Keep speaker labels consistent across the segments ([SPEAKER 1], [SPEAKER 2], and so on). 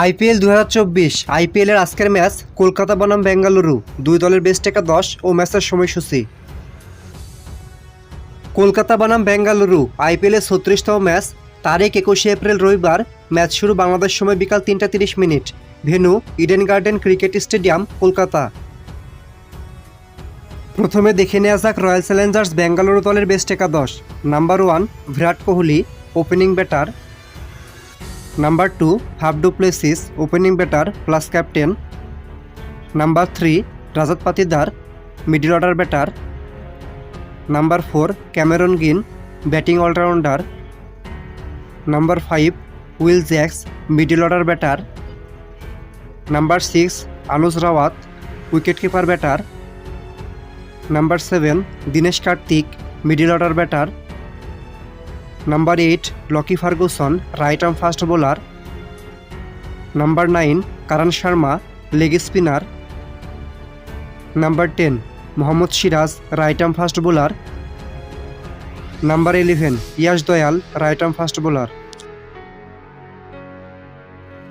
[SPEAKER 1] IPL দু হাজার চব্বিশ আইপিএলের আজকের ম্যাচ কলকাতা বনাম বেঙ্গালুরু, দুই দলের বেস্ট একা দশ ও ম্যাচের সময়সূচি। কলকাতা বনাম বেঙ্গালুরু আইপিএলের ছত্রিশতম ম্যাচ, তারিখ একুশে এপ্রিল রবিবার, ম্যাচ শুরু বাংলাদেশ সময় বিকাল তিনটা তিরিশ minute. Venue, Eden Garden cricket stadium, Kolkata. প্রথমে দেখে নেওয়া যাক রয়্যাল চ্যালেঞ্জার্স বেঙ্গালুরু দলের বেস্ট একাদশ number one, Virat Kohli, opening batter number two Faf du Plessis opening batter plus captain number three Rajat Patidar middle order batter number four Cameron Green batting allrounder number five Will Jacks middle order batter number six Anuj Rawat wicket keeper batter number seven Dinesh Karthik middle order batter number eight Lockie Ferguson right arm fast bowler number nine Karn Sharma leg spinner number ten Mohammed Siraj right arm fast bowler number eleven Yash Dayal right arm fast bowler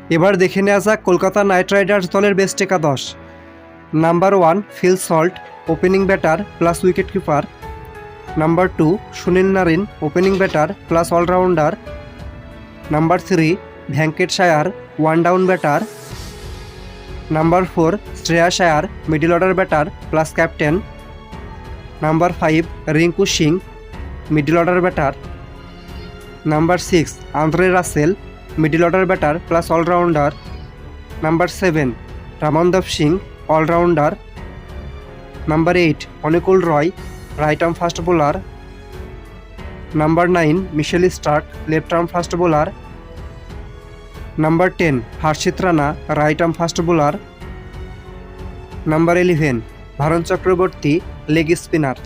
[SPEAKER 1] এবার দেখে নেওয়া যাক Kolkata night Riders দলের best একাদশ। Number one Phil Salt opening batter plus wicket keeper number two Sunil Narine opening batter plus allrounder number three Venkatesh Iyer one down batter number four Shreyas Iyer middle order batter plus captain number five Rinku Singh middle order batter number six Andre Russell middle order batter plus allrounder number seven Ramandeep Singh allrounder number eight Anukul Roy right arm fast bowler, number nine Mitchell Starc left arm fast bowler, number ten Harshit Rana right arm fast bowler, number eleven Varun Chakravarthy leg spinner.